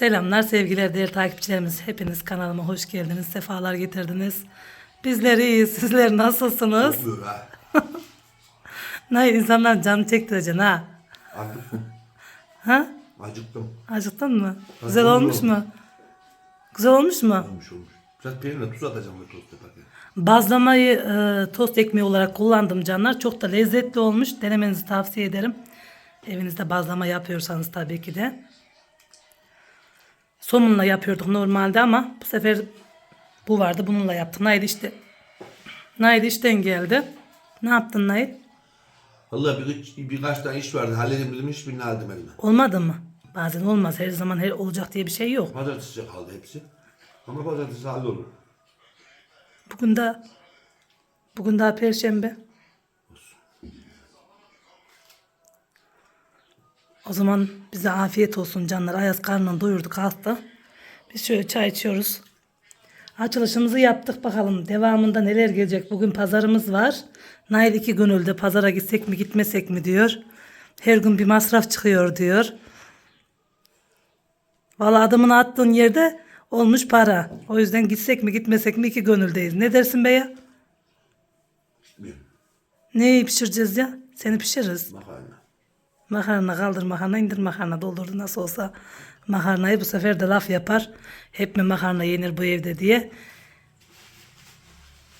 Selamlar sevgiler değerli takipçilerimiz. Hepiniz kanalıma hoş geldiniz. Sefalar getirdiniz. Bizler iyiyiz. Sizler nasılsınız? Ne insanlar canı çektireceksin ha? Acıktım. Ha? Acıktım. Acıktın mı? Güzel oldu. olmuş mu? Güzel olmuş mu? Olmuş olmuş. Biraz peynirle tuz atacağım bu tost yaparken. Bazlamayı e, tost ekmeği olarak kullandım canlar. Çok da lezzetli olmuş. Denemenizi tavsiye ederim. Evinizde bazlama yapıyorsanız tabii ki de. Somunla yapıyorduk normalde ama bu sefer bu vardı. Bununla yaptık. Nail işte. Nail işten geldi. Ne yaptın Nail? Vallahi bir, birkaç tane iş vardı. Halledeyim dedim hiçbirini aldım elime. Olmadı mı? Bazen olmaz. Her zaman her olacak diye bir şey yok. Pazartesi kaldı hepsi. Ama pazartesi hallolur. Bugün de bugün daha perşembe. O zaman bize afiyet olsun canlar. Ayaz karnını doyurduk hasta. Biz şöyle çay içiyoruz. Açılışımızı yaptık bakalım. Devamında neler gelecek? Bugün pazarımız var. Nail iki gönülde pazara gitsek mi gitmesek mi diyor. Her gün bir masraf çıkıyor diyor. Valla adımını attığın yerde olmuş para. O yüzden gitsek mi gitmesek mi iki gönüldeyiz. Ne dersin be ya? Neyi pişireceğiz ya? Seni pişiririz. Makarna. Makarna kaldır makarna indir makarna doldurdu nasıl olsa makarnayı bu sefer de laf yapar. Hep mi makarna yenir bu evde diye.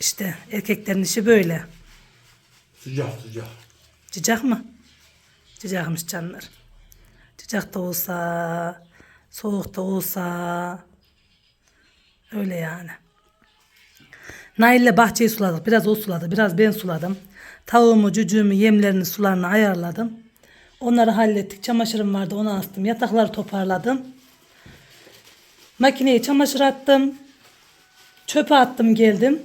İşte erkeklerin işi böyle. Sıcak sıcak. Cicak mı? Cicakmış canlar. Cicak da olsa, soğuk da olsa öyle yani. Nail'le bahçeyi suladık. Biraz o suladı, biraz ben suladım. Tavuğumu, cücüğümü, yemlerini, sularını ayarladım. Onları hallettik. Çamaşırım vardı, onu astım. Yatakları toparladım. Makineye çamaşır attım. Çöpe attım geldim.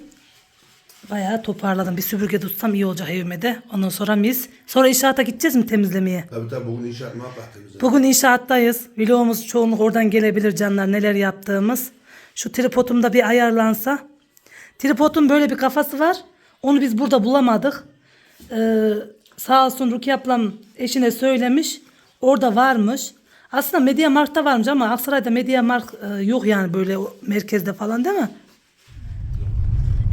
Bayağı toparladım. Bir süpürge tutsam iyi olacak evime de. Ondan sonra mis. Sonra inşaata gideceğiz mi temizlemeye? Tabii tabii bugün inşaat bize. Bugün inşaattayız. Vlogumuz çoğunluk oradan gelebilir canlar neler yaptığımız. Şu tripodum da bir ayarlansa. Tripodun böyle bir kafası var. Onu biz burada bulamadık. Ee, sağ olsun Rukiye ablam eşine söylemiş. Orada varmış. Aslında Media Markt'ta varmış ama Aksaray'da Media Markt e, yok yani böyle merkezde falan değil mi?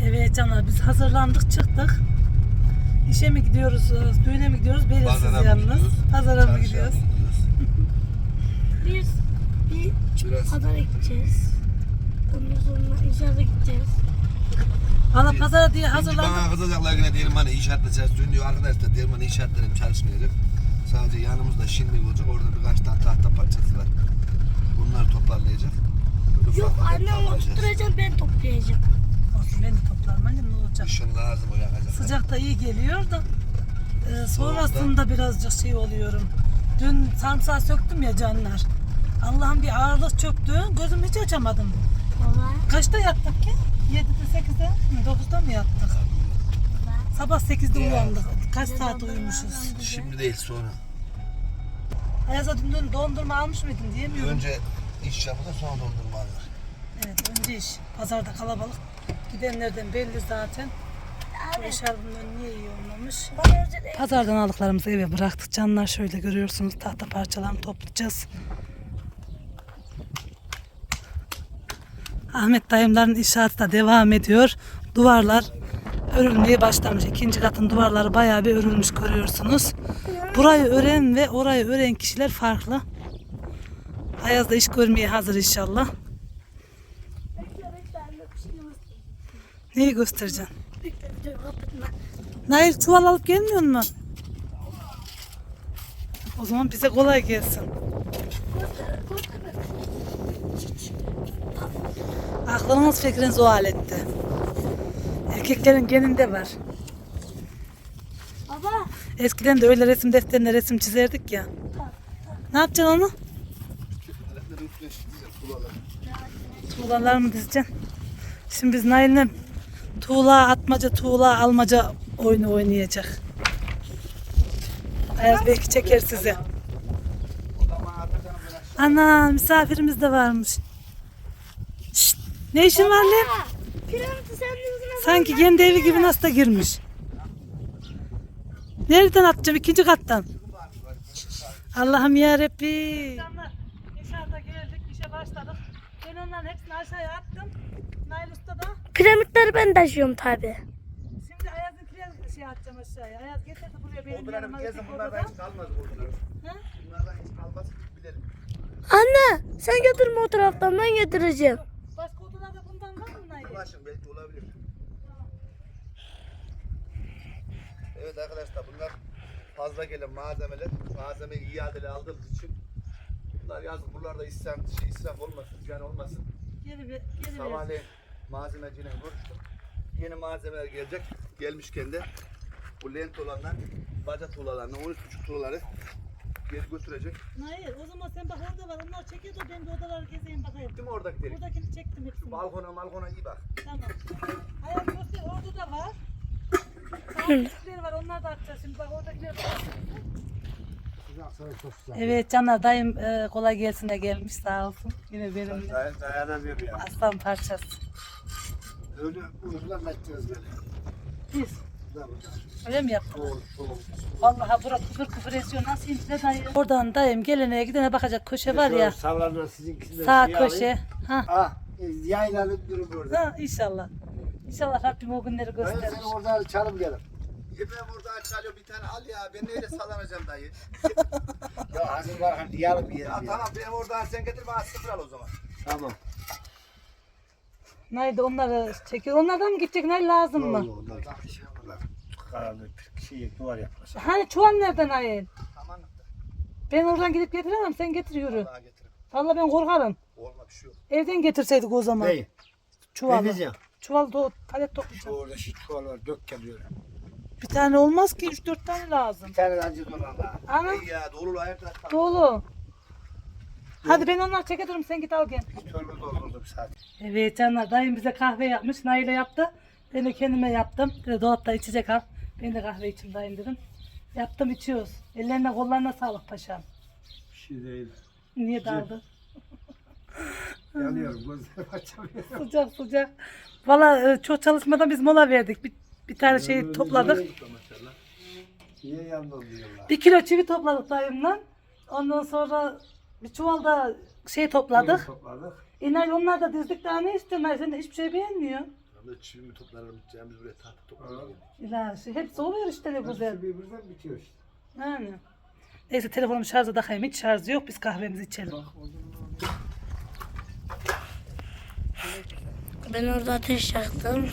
Evet canlar biz hazırlandık çıktık. İşe mi gidiyoruz, e, düğüne mi gidiyoruz? Belirsiz Pazara mı yalnız. gidiyoruz? Pazara mı gidiyoruz? Biz bir Biraz. pazara gideceğiz. Ondan sonra inşaata gideceğiz. Valla pazara diye hazırlandık. bana kızacaklar yine diyelim hani inşaatta çalışıyorsun diyor. Arkadaşlar diyelim hani inşaatlarım çalışmayacak. Sadece yanımızda şimdi olacak. Orada birkaç tane tahta parçası var. Bunları toparlayacak. Böyle Yok ufak annem toparlayacağız. oturtturacağım ben toplayacağım. Olsun ben de toplarım annem ne olacak. Kışın lazım o yakacak. Sıcak da iyi geliyor da e, sonrasında birazcık şey oluyorum. Dün sarımsağı söktüm ya canlar. Allah'ım bir ağırlık çöktü. Gözümü hiç açamadım. Valla. Kaçta yattık ki? 7'de 8'de mi 9'da mı yattık? Sabah 8'de Ya. uyandık. Kaç saat uyumuşuz? Şimdi değil sonra. Ayaz'a dün dondurma almış mıydın diyemiyorum. Önce iş yapılır sonra dondurma alır. Evet önce iş. Pazarda kalabalık. Gidenlerden belli zaten. Bu eşarbından niye iyi olmamış? Bana özel Pazardan aldıklarımızı eve bıraktık. Canlar şöyle görüyorsunuz tahta parçalarını toplayacağız. Ahmet dayımların inşaatı da devam ediyor. Duvarlar örülmeye başlamış. İkinci katın duvarları bayağı bir örülmüş görüyorsunuz. Burayı ören ve orayı ören kişiler farklı. Ayaz da iş görmeye hazır inşallah. Neyi göstereceksin? Nail çuval alıp gelmiyor mu? O zaman bize kolay gelsin. Göster göster. Aklınız fikriniz o alette. Erkeklerin geninde var. Baba. Eskiden de öyle resim defterine resim çizerdik ya. Ne yapacaksın onu? Tuğlalar mı dizeceksin? Şimdi biz Nail'le tuğla atmaca, tuğla almaca oyunu oynayacak. Ayaz belki çeker sizi. Ana misafirimiz de varmış. Ne işin var lan? Piramidi Sanki kendi evi gibi nasıl da girmiş. Nereden atacağım? İkinci kattan. Allah'ım ya Rabbi. İnşallah geldik. işe başladık. Ben onların hepsini aşağıya attım. Nail Usta da Piramitleri ben taşıyorum tabi. şimdi Ayaz'ınkileri şey atacağım aşağıya. Ayaz getirdi buraya benim Odunlarım yanıma. gezin öteki bunlardan odada. hiç kalmaz odunlarım. Ha? Bunlardan hiç kalmaz bilelim. Anne sen götürme o taraftan ben getireceğim. Ulaşın belki olabilir. Evet arkadaşlar bunlar fazla gelen malzemeler. Malzemeyi iadeli aldığımız için bunlar yazık buralarda israf, şey, israf olmasın, ziyan olmasın. Geri. Geri. Sabahleyin malzemeciyle görüştüm. Yeni malzemeler gelecek. Gelmişken de bu lent olanlar, baca tuğlalarını, 13,5 tuğlaları geri götürecek. Nail o zaman sen bak orada var. Onlar da ben de odaları gezeyim bakayım. Gittim oradakileri. Buradakini çektim hepsini. Balkona malkona iyi bak. Tamam. Hayat göster orada da var. Sağlıklıları var onlar da atacağız şimdi bak oradakiler var. Evet canlar dayım e, kolay gelsin de gelmiş sağ olsun. Yine benim Day dayanamıyor ya. aslan parçası. Öyle uykudan edeceğiz böyle. Biz. Öyle mi soğuk. Vallahi bura küfür küfür esiyor nasıl ince dayı. Oradan dayım gelene gidene bakacak köşe var ya. Savranan sizinkisinden Sağ şey köşe. alayım. Ha. Ah yaylanın durum burada. ha inşallah. İnşallah Rabbim o günleri Ben gösterir. seni oradan çalım gelin. İbrahim oradan çalıyor bir tane al ya. Ben neyle sallanacağım dayı? Ya hazır var hani diyalım bir yere. Ya bir tamam benim oradan sen getir bana sıfır al o zaman. Tamam. Nerede onları çekiyor. Onlardan mı gidecek? Ne lazım mı? Şey Karanlık bir şey duvar yapmışlar. Hani çuval nereden ayın? Ben oradan gidip getiremem. Sen getir yürü. Daha. Vallahi ben korkarım. Olma bir şey yok. Evden getirseydik o zaman. Hey, Çuvalı. Denizcan. Çuval do palet Şu toplayacağım. orada şu çuval var dök geliyor. Bir tane olmaz ki 3-4 tane lazım. Bir tane de acı dolan daha. Ana İyi ya doğru ayaklar kalk. dolu. Hadi ben onları çeketirim sen git al gel. Bir torba doldurdum zaten. Evet canlar dayım bize kahve yapmış. Nail'e yaptı. Ben de kendime yaptım. Dolapta içecek al. Ben de kahve içeyim dayım dedim. Yaptım içiyoruz. Ellerine kollarına sağlık paşam. Bir şey değil. Niye daldı? Yanıyorum gözlerimi açamıyorum. Sıcak sıcak. Valla e, çok çalışmadan biz mola verdik. Bir, bir tane şey topladık. Niye yandım diyorlar. Bir kilo çivi topladık dayımla. Ondan sonra bir çuvalda şey topladık. Topladık. İnay onlar da dizdik daha ne istiyorsun? Sen de hiçbir şey beğenmiyor. Ama çivi mi toplarım biz buraya tahta toplarız. İlahi şey, hepsi oluyor işte ne güzel. Hepsi birbirinden bitiyor işte. Yani. Neyse telefonumu şarja takayım. Hiç şarjı yok. Biz kahvemizi içelim. Bak o zaman Ben orada ateş yaktım.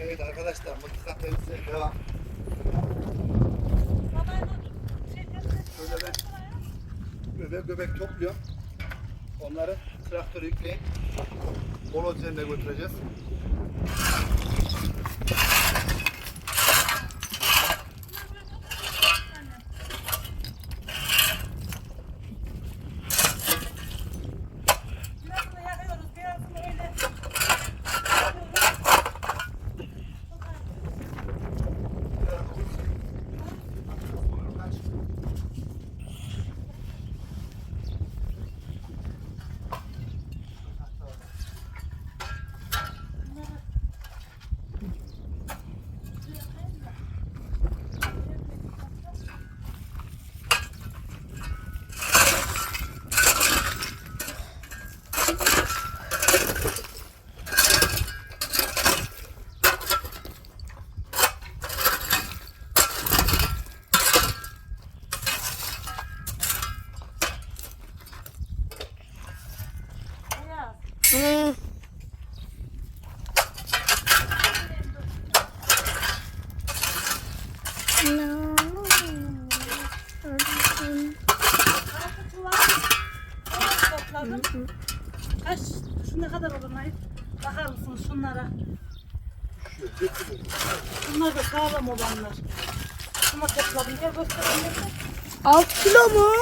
Evet arkadaşlar mutfak temizliğe devam. Şöyle ben göbek göbek topluyorum. Onları traktöre yükleyip moloz üzerine götüreceğiz. Hmm. Topladım. Kaç, şu ne kadar olur Nail? Bakar şunlara? Bunlar da sağlam olanlar. Şuna topladım. Gel göstereyim. 6 kilo mu?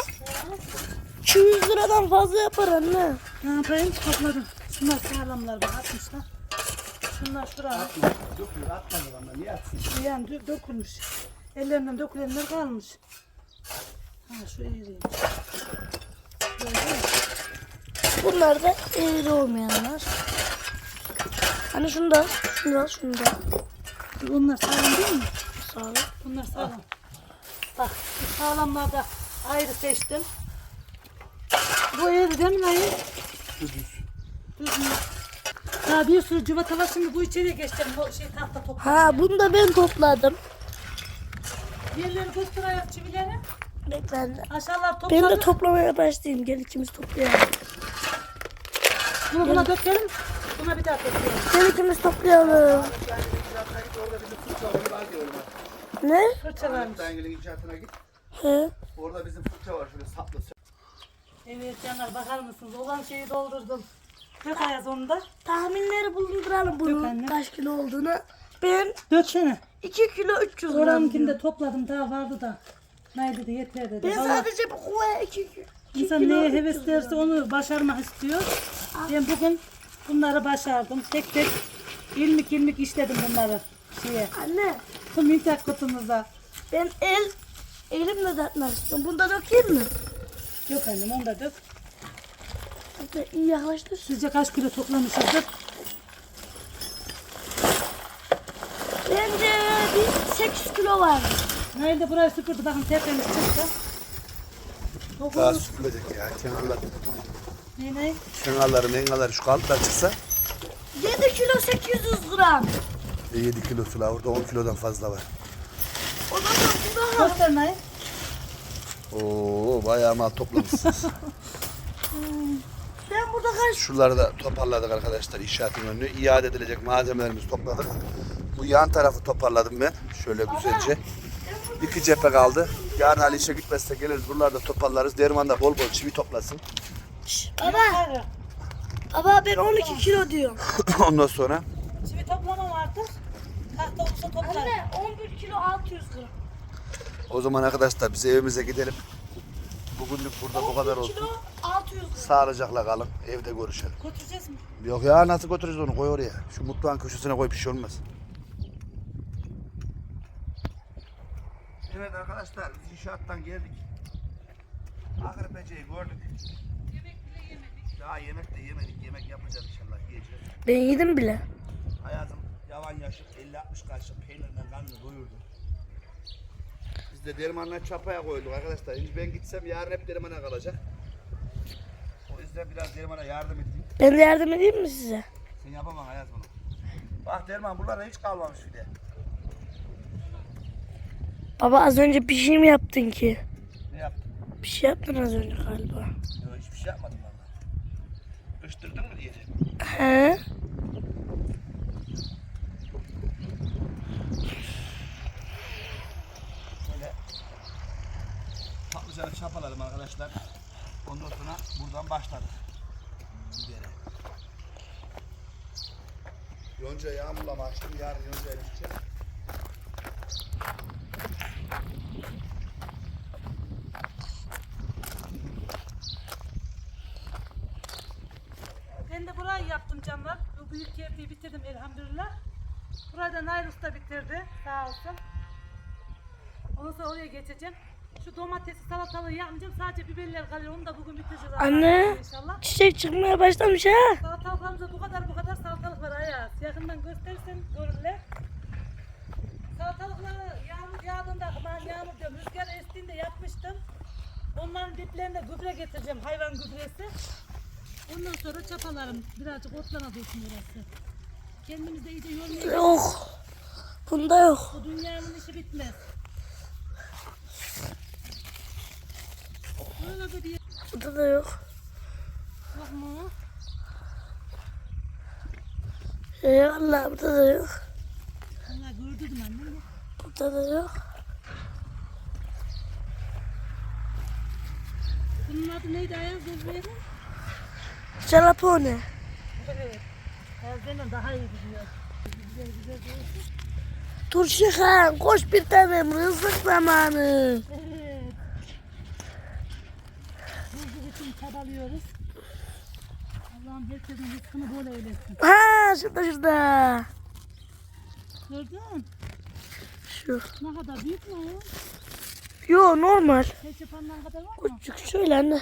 200 liradan fazla yapar anne. Ne yapayım? Topladım. Şunlar sağlamlar bak atmışlar. Şunlar şuraya. Dökülür atmadı ama niye atsın? Yani dö- dökülmüş. Ellerinden dökülenler kalmış. Ha şu eğriymiş. Böyle. Bunlar da eğri olmayanlar. Hani şunu da, şunu da, şunu da. Bunlar sağlam değil mi? Sağ ol. Bunlar sağlam. Bak bu sağlamlarda ayrı seçtim. Bu eğri değil mi Nail? Düz mü? Daha bir sürü cıvata var şimdi bu içeriye geçeceğim. Bu şey tahta toplayacağım. Ha bunu da ben topladım. Yerleri gösteriyor çivileri. Beklendi. Aşağılar Ben topladım. de toplamaya başlayayım. Gel ikimiz toplayalım. Bunu buna dökelim. Buna bir daha dökelim. Gel ikimiz toplayalım. Ne? Fırça varmış. Dayıngilin inşaatına git. He. Orada bizim fırça var şöyle saplı. Evet canlar bakar mısınız? Olan şeyi doldurdum. Dök Ayaz onu da. Tahminleri bulunduralım Yok bunun anne. kaç kilo olduğunu. Ben Döksene. 2 kilo 300 gram. Diyorum. de topladım daha vardı da. Nay dedi yeter dedi. Ben Vallahi sadece bu kuvaya 2 kilo. İnsan neye heveslerse onu başarmak istiyor. Ben bugün bunları başardım. Tek tek ilmik ilmik işledim bunları şeye. Anne Mintak kutumuza. ben el elimle dağıtmak istiyorum. Bunda dökeyim mi? Yok annem onu da dök. Hatta iyi yaklaştır. Sizce kaç kilo toplamışızdır? Bence bir 8 kilo var. Nail de burayı süpürdü. Bakın tertemiz çıktı. Daha Dokuz. süpürecek ya. Kenarlar. Ne? Kenarları mengaları şu kalıplar çıksa 7 kilo 800 gram. e, 7 kilosu la orada 10 kilodan fazla var. O da çok daha. Göster Nail. Oo bayağı mal toplamışsınız. Ben burada kaç Şuraları da toparladık arkadaşlar inşaatın önünü. İade edilecek malzemelerimizi topladık. Bu yan tarafı toparladım ben. Şöyle güzelce. İki cephe kaldı. Yarın Ali işe gitmezse geliriz buraları da toparlarız. Derman da bol bol çivi toplasın. Baba, Hayır. baba ben 12 kilo diyorum. Ondan sonra Çivi toplamam artık. Tahta olursa toplarım. Anne 11 kilo 600 gram. o zaman arkadaşlar biz evimize gidelim. Bugünlük burada bu kadar 11 olsun. kilo 600 gram. Sağlıcakla kalın. Evde görüşelim. Götüreceğiz mi? Yok ya nasıl götüreceğiz onu koy oraya. Şu mutfağın köşesine koy bir şey olmaz. Evet arkadaşlar biz inşaattan geldik. Akrepeceyi gördük. Daha yemek de yemedik. Yemek yapacağız inşallah yiyeceğiz. Ben yedim bile. Hayatım yavan yaşık 50-60 kaşık peynirle karnını doyurdu. Biz de dermanla çapaya koyduk arkadaşlar. Şimdi ben gitsem yarın hep dermana kalacak. O yüzden biraz dermana yardım edeyim. Ben de yardım edeyim mi size? Sen yapamam hayat bunu. Bak Derman buralarda hiç kalmamış bir de. Baba az önce bir şey mi yaptın ki? Ne yaptın? Bir şey yaptın az önce galiba. Yok hiçbir şey yapmadım valla. Kıştırdın mı diyeceğim. He? Böyle patlıcanı çapaladım arkadaşlar. Ondan sonra buradan başladık. Bibere. Yonca yağmurlama açtım. Yarın yonca ekeceğim. Ben de burayı yaptım canlar. Bu büyük yerliği bitirdim elhamdülillah. Burayı da Nail Usta bitirdi. Sağ olsun. Ondan sonra oraya geçeceğim. Şu domatesi salatalığı yapmayacağım. Sadece biberler kalıyor. Onu da bugün bitireceğiz. Anne. inşallah. Çiçek çıkmaya başlamış ha. Salatalıklarımızda bu kadar bu kadar salatalık var Ayaz. Yakından gösterirsen görürler. Salatalıkları yağmur yağdığında, aman yağmur diyorum, rüzgar estiğinde yapmıştım. Onların diplerine gübre getireceğim, hayvan gübresi. Ondan sonra çapalarım, birazcık otlana dursun burası. Kendimiz de iyice yormayalım. Yok. Bunda yok. Bu dünyanın işi bitmez. Böyle de bir yer Bunda da yok. yok mu? Ee, Allah burada da yok. Valla gördüm annem. Burada da yok. Bunun adı neydi Ayaz? Gözleyelim. Jalapone. Evet. Erzen'den daha iyi gidiyor. Güzel güzel diyorsun. Dur Şihan koş bir tanem rızık zamanı. Evet. Rızık için çabalıyoruz. Allah'ım herkesin rızkını bol eylesin. Ha şurada şurada. Gördün? Şu. Ne kadar büyük mü o? Yo normal. Keçepanlar kadar var mı? Küçük şöyle anne.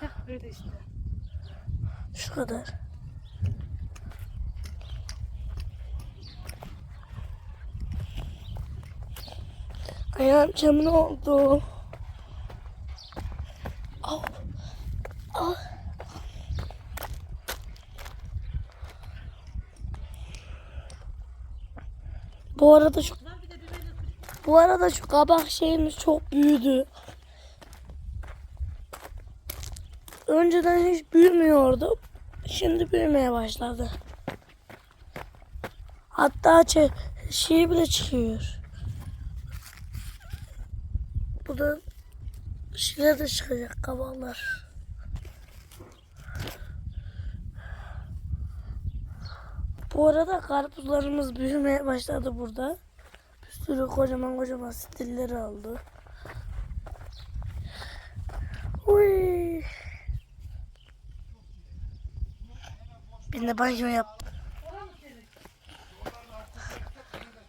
Heh böyle işte. Şu kadar. Ayağım camına oldu. Au. Ah. Bu arada şu bu arada şu kabak şeyimiz çok büyüdü. Önceden hiç büyümüyordu. Şimdi büyümeye başladı. Hatta şey bile çıkıyor. Bu da şile de çıkacak kabaklar. Bu arada karpuzlarımız büyümeye başladı burada. Bir sürü kocaman kocaman stilleri aldı. Uy. Ben de banyo yap.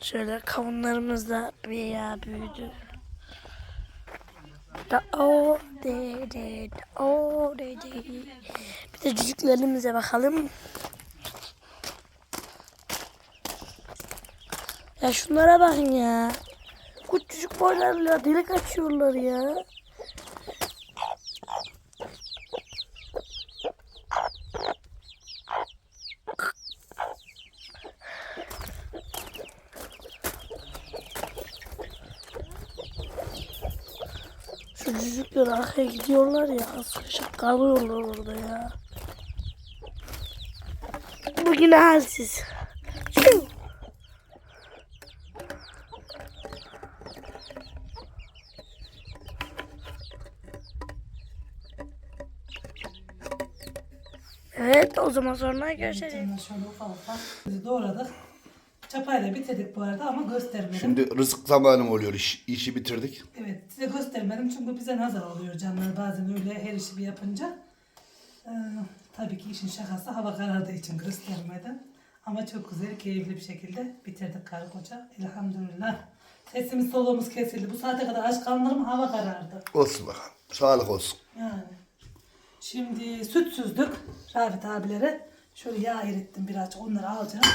Şöyle kavunlarımız da bayağı büyüdü. Da o de de da o de de. Bir de cücüklerimize bakalım. Ya şunlara bakın ya. Küçücük boylarla delik açıyorlar ya. Şu arkaya gidiyorlar ya. Sıkışıp kalıyorlar orada ya. Bugün halsiz. Evet o zaman sonra. Canlar şöyle ufak ufak doğradık. Çapayla bitirdik bu arada ama göstermedim. Şimdi rızık zamanım oluyor. İş, işi bitirdik. Evet size göstermedim çünkü bize nazar oluyor canlar bazen öyle her işi bir yapınca. Ee, tabii ki işin şakası hava karardığı için göstermedim. Ama çok güzel, keyifli bir şekilde bitirdik karı koca. Elhamdülillah. Sesimiz soluğumuz kesildi. Bu saate kadar aç kalınır mı? Hava karardı. Olsun bakalım. Sağlık olsun. Yani. Şimdi süt süzdük Rafet abilere. Şöyle yağ erittim birazcık onları alacağım.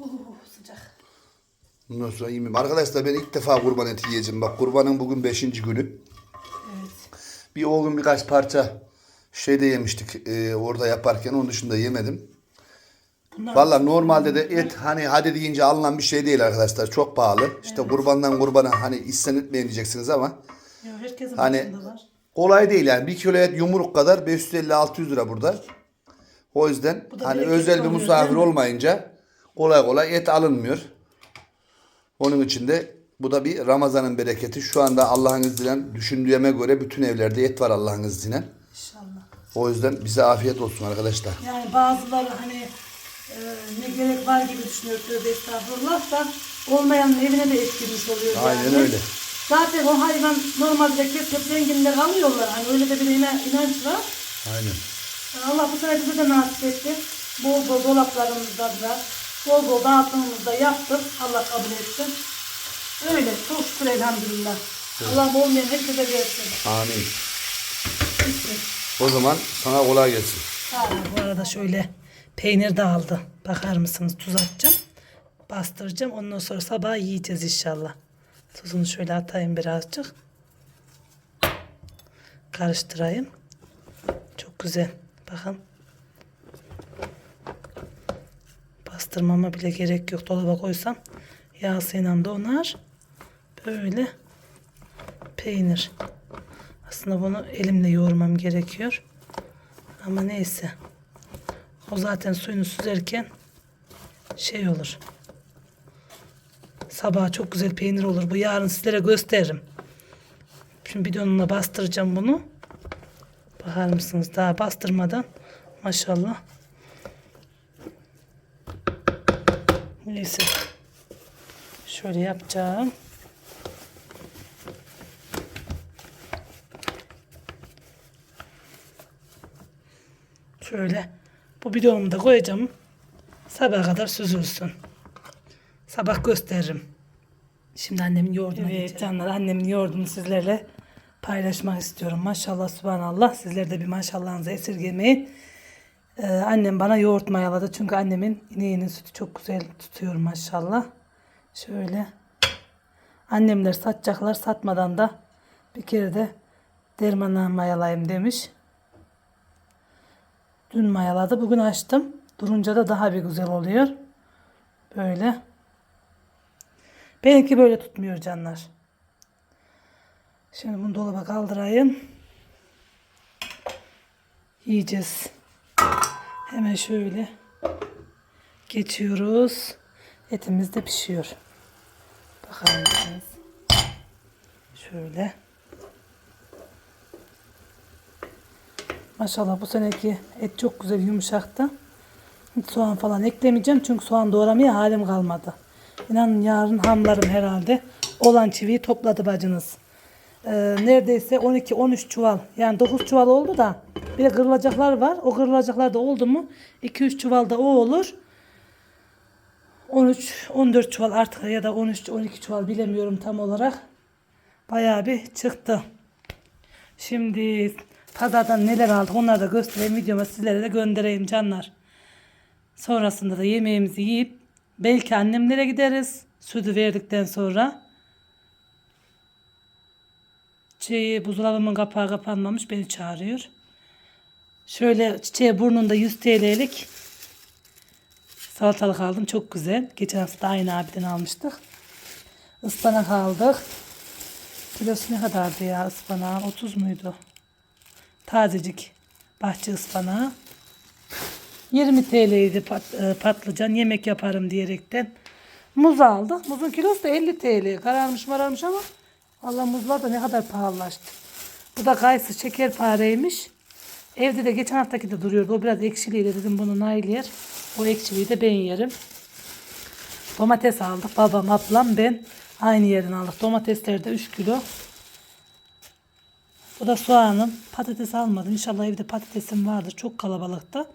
Uh, sıcak. Ondan sonra yemeyeyim. Arkadaşlar ben ilk defa kurban eti yiyeceğim. Bak kurbanın bugün 5. günü. Evet. Bir o gün birkaç parça şeyde yemiştik e, orada yaparken. Onun dışında yemedim. Bunlar Valla normalde de et hani hadi deyince alınan bir şey değil arkadaşlar. Çok pahalı. İşte kurbandan kurbana hani isyan etmeyin diyeceksiniz ama Ya herkesin Hani- başında var. kolay değil yani. Bir kilo et yumruk kadar 550-600 lira burada. O yüzden Bu da hani bereketli özel bir oluyor, misafir değil mi? olmayınca kolay kolay et alınmıyor. Onun için de bu da bir Ramazan'ın bereketi. Şu anda Allah'ın izniyle düşündüğüme göre bütün evlerde et var Allah'ın izniyle. İnşallah. O yüzden bize afiyet olsun arkadaşlar. Yani bazıları hani e, ne gerek var gibi düşünüyor tövbe estağfurullah da olmayanın evine de etkilemiş oluyor Aynen yani. öyle. Zaten o hayvan normalde kesip zenginler alıyorlar. Hani öyle de bir inan- inanç var. Aynen. Allah bu sefer bize de nasip etti. Bol bol dolaplarımızda da, bol bol dağıtımımızda yaptık. Allah kabul etsin. Öyle. Çok şükür elhamdülillah. Allah olmayan herkese versin. Amin. O zaman sana kolay gelsin. Bu arada şöyle peynir de aldı. Bakar mısınız? Tuz atacağım. Bastıracağım. Ondan sonra sabah yiyeceğiz inşallah. Tuzunu şöyle atayım birazcık. Karıştırayım. Çok güzel. Bakın. Bastırmama bile gerek yok. Dolaba koysam yağsıyla donar. Böyle peynir. Aslında bunu elimle yoğurmam gerekiyor. Ama neyse. O zaten suyunu süzerken şey olur. Sabah çok güzel peynir olur. Bu yarın sizlere gösteririm. Şimdi bidonuna bastıracağım bunu. Bakar mısınız? Daha bastırmadan maşallah. Neyse. Şöyle yapacağım. Şöyle bu bidonumu da koyacağım. Sabah kadar süzülsün. Sabah gösteririm. Şimdi annemin yoğurduna evet, canlar annemin yoğurdunu sizlerle paylaşmak istiyorum. Maşallah subhanallah. Sizler de bir maşallahınızı esirgemeyin. Ee, annem bana yoğurt mayaladı. Çünkü annemin ineğinin sütü çok güzel tutuyor maşallah. Şöyle. Annemler satacaklar. Satmadan da bir kere de dermanla mayalayayım demiş. Dün mayaladı. Bugün açtım. Durunca da daha bir güzel oluyor. Böyle. Benimki böyle tutmuyor canlar. Şimdi bunu dolaba kaldırayım. Yiyeceğiz. Hemen şöyle geçiyoruz. Etimiz de pişiyor. Bakar mısınız? Şöyle. Maşallah bu seneki et çok güzel yumuşaktı. Hiç soğan falan eklemeyeceğim çünkü soğan doğramaya halim kalmadı. İnanın yarın hamlarım herhalde. Olan çiviyi topladı bacınız. Ee, neredeyse 12-13 çuval yani 9 çuval oldu da bir de kırılacaklar var. O kırılacaklar da oldu mu 2-3 çuval da o olur. 13 14 çuval artık ya da 13 12 çuval bilemiyorum tam olarak. Bayağı bir çıktı. Şimdi pazardan neler aldık onları da göstereyim videoma sizlere de göndereyim canlar. Sonrasında da yemeğimizi yiyip belki annemlere gideriz. Sütü verdikten sonra. Şey, buzdolabımın kapağı kapanmamış beni çağırıyor. Şöyle çiçeği burnunda 100 TL'lik salatalık aldım. Çok güzel. Geçen hafta aynı abiden almıştık. Ispanak aldık. Kilosu ne kadardı ya ıspanağın? 30 muydu? Tazecik bahçe ıspanağı. 20 TL'ydi pat, e, patlıcan yemek yaparım diyerekten. Muz aldık. Muzun kilosu da 50 TL. Kararmış mararmış ama Allah muzlar da ne kadar pahalılaştı. Bu da kayısı şekerpareymiş. Evde de geçen haftaki de duruyordu. O biraz ekşiliydi dedim bunu Nail yer. O ekşiliyi de ben yerim. Domates aldık. Babam, ablam, ben aynı yerden aldık. Domatesler de 3 kilo. Bu da soğanım. Patates almadım. İnşallah evde patatesim vardır. Çok kalabalıkta.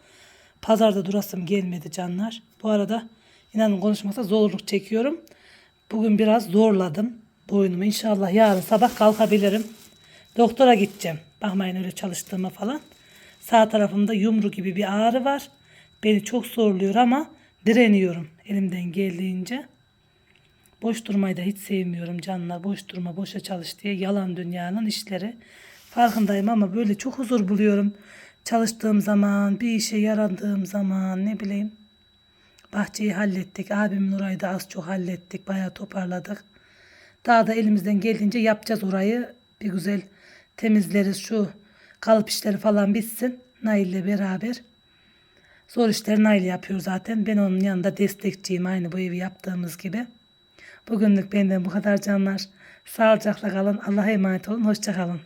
Pazarda durasım gelmedi canlar. Bu arada inanın konuşmakta zorluk çekiyorum. Bugün biraz zorladım boynumu. İnşallah yarın sabah kalkabilirim. Doktora gideceğim. Bakmayın öyle çalıştığıma falan. Sağ tarafımda yumru gibi bir ağrı var. Beni çok zorluyor ama direniyorum elimden geldiğince. Boş durmayı da hiç sevmiyorum canlar. Boş durma, boşa çalış diye yalan dünyanın işleri. Farkındayım ama böyle çok huzur buluyorum. Çalıştığım zaman, bir işe yaradığım zaman ne bileyim. Bahçeyi hallettik. Abimin orayı da az çok hallettik. Bayağı toparladık. Daha da elimizden geldiğince yapacağız orayı. Bir güzel temizleriz şu kalıp işleri falan bitsin. Nail ile beraber. Zor işleri Nail yapıyor zaten. Ben onun yanında destekçiyim aynı bu evi yaptığımız gibi. Bugünlük benden bu kadar canlar. Sağlıcakla kalın. Allah'a emanet olun. Hoşça kalın.